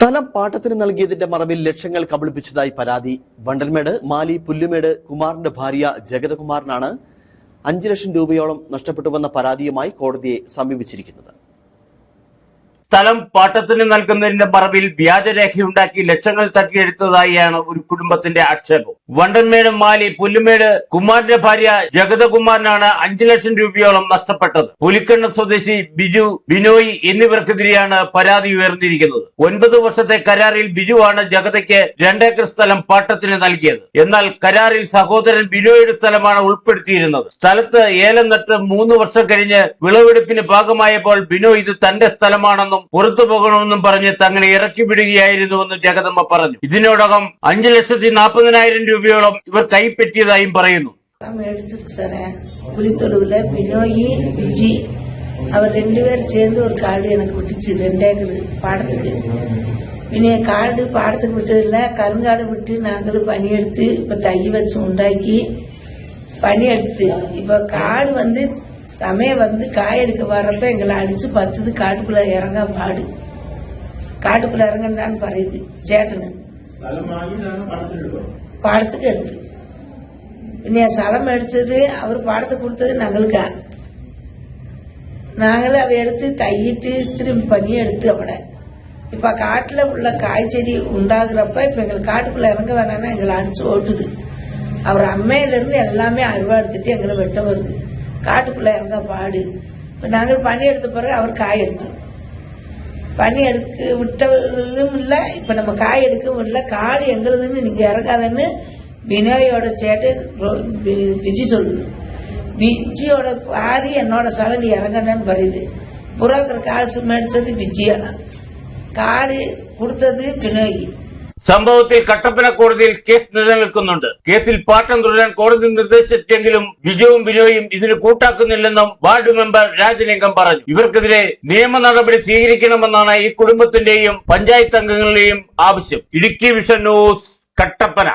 സ്ഥലം പാട്ടത്തിന് നൽകിയതിന്റെ മറവിൽ ലക്ഷങ്ങൾ കബളിപ്പിച്ചതായി പരാതി. വണ്ടൽമേട് മാലി പുല്ലുമേട് കുമാറിന്റെ ഭാര്യ ജഗതകുമാറിനാണ് അഞ്ചു ലക്ഷം രൂപയോളം നഷ്ടപ്പെട്ടുവെന്ന പരാതിയുമായി കോടതിയെ സമീപിച്ചിരിക്കുന്നത്. സ്ഥലം പാട്ടത്തിന് നൽകുന്നതിന്റെ മറവിൽ വ്യാജരേഖയുണ്ടാക്കി ലക്ഷങ്ങൾ തട്ടിയെടുത്തതായാണ് ഒരു കുടുംബത്തിന്റെ ആക്ഷേപം. വണ്ടൻമേട് മാലി പുല്ലുമേട് കുമാറിന്റെ ഭാര്യ ജഗതകുമാറിനാണ് അഞ്ചു ലക്ഷം രൂപയോളം നഷ്ടപ്പെട്ടത്. പുലിക്കണ്ണ സ്വദേശി ബിജു ബിനോയ് എന്നിവർക്കെതിരെയാണ് പരാതി ഉയർന്നിരിക്കുന്നത്. ഒൻപത് വർഷത്തെ കരാറിൽ ബിജുവാണ് ജഗതയ്ക്ക് രണ്ടേക്കർ സ്ഥലം പാട്ടത്തിന് നൽകിയത്. എന്നാൽ കരാറിൽ സഹോദരൻ ബിനോയുടെ സ്ഥലമാണ് ഉൾപ്പെടുത്തിയിരുന്നത്. സ്ഥലത്ത് ഏലം നട്ട് മൂന്ന് വർഷം കഴിഞ്ഞ് വിളവെടുപ്പിന് ഭാഗമായപ്പോൾ ബിനോ ഇത് തന്റെ സ്ഥലമാണെന്നും പുറത്തു പോകണമെന്നും പറഞ്ഞ് തങ്ങളെ ഇറക്കി വിടുകയായിരുന്നുവെന്ന് ജഗദമ്മ പറഞ്ഞു ഇതിനോടകം അഞ്ചു ലക്ഷത്തി നാൽപ്പതിനായിരം രൂപയോളം ഇവർ കൈപ്പറ്റിയതായും പറയുന്നു பணம் மேடிச்சிருக்கு சார் புலித்தொழுவில் பினோயி விஜி அவர் ரெண்டு பேரும் சேர்ந்து ஒரு காடு எனக்கு விட்டுச்சு ரெண்டு ஏக்கர் பாடத்துக்கு பின்ன காடு பாடத்துக்கு விட்டதில்ல கருங்காடு விட்டு நாங்களும் பனி எடுத்து இப்போ தை வச்சு உண்டாக்கி பனி அடிச்சு இப்போ காடு வந்து சமயம் வந்து காய் எடுக்க வர்றப்ப எங்களை அடிச்சு பத்துது காட்டுக்குள்ள இறங்க பாடு. காட்டுக்குள்ள இறங்கன்னு பறையுது சேட்டனு. பாடத்துக்கு எடுத்து. இன்னைய சலம் அடிச்சது அவர் பாடத்தை கொடுத்தது நாங்களுக்கா? நாங்களும் அதை எடுத்து தையிட்டு திரும்பி பண்ணி எடுத்து அவட இப்ப காட்டுல உள்ள காய் செடி உண்டாகிறப்ப இப்ப எங்களுக்கு காட்டுக்குள்ள இறங்க வேணாம்னா எங்களை அடிச்சு ஓட்டுது. அவர் அம்மையில இருந்து எல்லாமே அருவா எடுத்துட்டு எங்களை வெட்ட வருது. காட்டுக்குள்ளே இருந்தால் பாடு. இப்போ நாங்கள் பனி எடுத்த பிறகு அவர் காய் எடுத்து பனி எடுக்க விட்டதும் இல்லை இப்போ நம்ம காய் எடுக்கவும் இல்லை. காடு எங்களுதுன்னு நீங்கள் இறக்காதன்னு வினோயோட சேட்டு விஜி சொல்லுது. விஜியோட பாரி என்னோட சரடி இறங்கணும்னு வருது புறாக்கிற காசு மேடிச்சது விஜயானா காடு கொடுத்தது வினோயி സംഭവത്തിൽ കട്ടപ്പന കോടതിയിൽ കേസ് നിലനിൽക്കുന്നുണ്ട്. കേസിൽ പാട്ടം തുടരാൻ കോടതി നിർദ്ദേശിച്ചെങ്കിലും വിജയവും ബിനോയും ഇതിന് കൂട്ടാക്കുന്നില്ലെന്നും വാർഡ് മെമ്പർ രാജലിംഗം പറഞ്ഞു. ഇവർക്കെതിരെ നിയമ നടപടി സ്വീകരിക്കണമെന്നാണ് ഈ കുടുംബത്തിന്റെയും പഞ്ചായത്ത് അംഗങ്ങളുടെയും ആവശ്യം. Idukki vision news Kattappana.